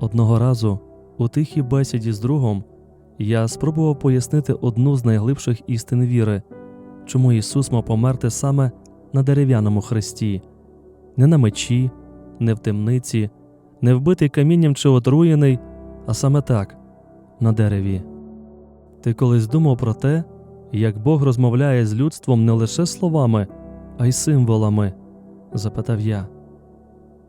Одного разу у тихій бесіді з другом я спробував пояснити одну з найглибших істин віри, чому Ісус мав померти саме на дерев'яному хресті, не на мечі, не в темниці, не вбитий камінням чи отруєний, а саме так, на дереві. Ти колись думав про те, як Бог розмовляє з людством не лише словами, а й символами? запитав я.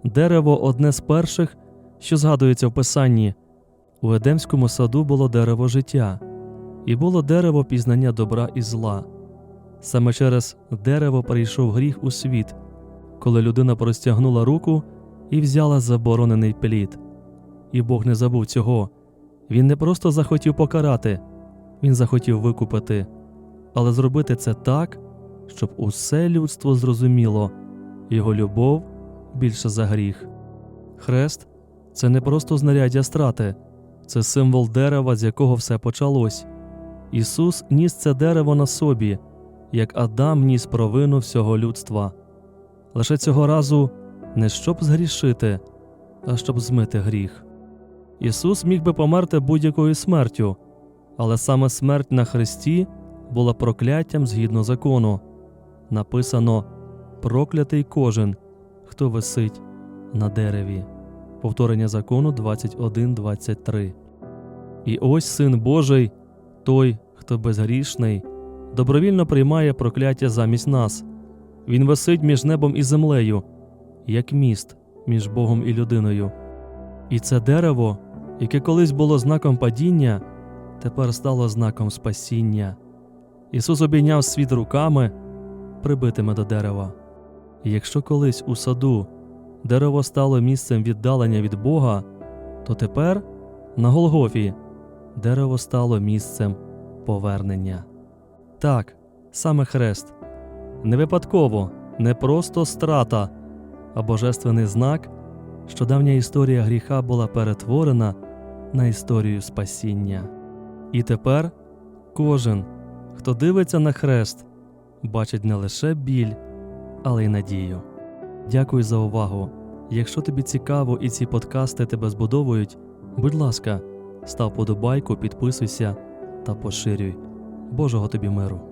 Дерево одне з перших, що згадується в Писанні. У Едемському саду було дерево життя, і було дерево пізнання добра і зла. Саме через дерево прийшов гріх у світ, коли людина простягнула руку і взяла заборонений плід. І Бог не забув цього. Він не просто захотів покарати, він захотів викупити, але зробити це так, щоб усе людство зрозуміло його любов більше за гріх. Хрест це не просто знаряддя страти, це символ дерева, з якого все почалось. Ісус ніс це дерево на собі, як Адам ніс провину всього людства. Лише цього разу не щоб згрішити, а щоб змити гріх. Ісус міг би померти будь-якою смертю, але саме смерть на хресті була прокляттям згідно закону. Написано проклятий кожен, хто висить на дереві. Повторення закону 21.23. І ось Син Божий, той, хто безгрішний, добровільно приймає прокляття замість нас. Він висить між небом і землею, як міст між Богом і людиною. І це дерево, яке колись було знаком падіння, тепер стало знаком спасіння. Ісус обійняв світ руками, прибитими до дерева. І якщо колись у саду дерево стало місцем віддалення від Бога, то тепер на Голгофі дерево стало місцем повернення. Так, саме хрест. Не випадково, не просто страта, а божественний знак, що давня історія гріха була перетворена на історію спасіння. І тепер кожен, хто дивиться на хрест, бачить не лише біль, але й надію. Дякую за увагу. Якщо тобі цікаво і ці подкасти тебе збудовують, будь ласка, став подобайку, підписуйся та поширюй. Божого тобі миру!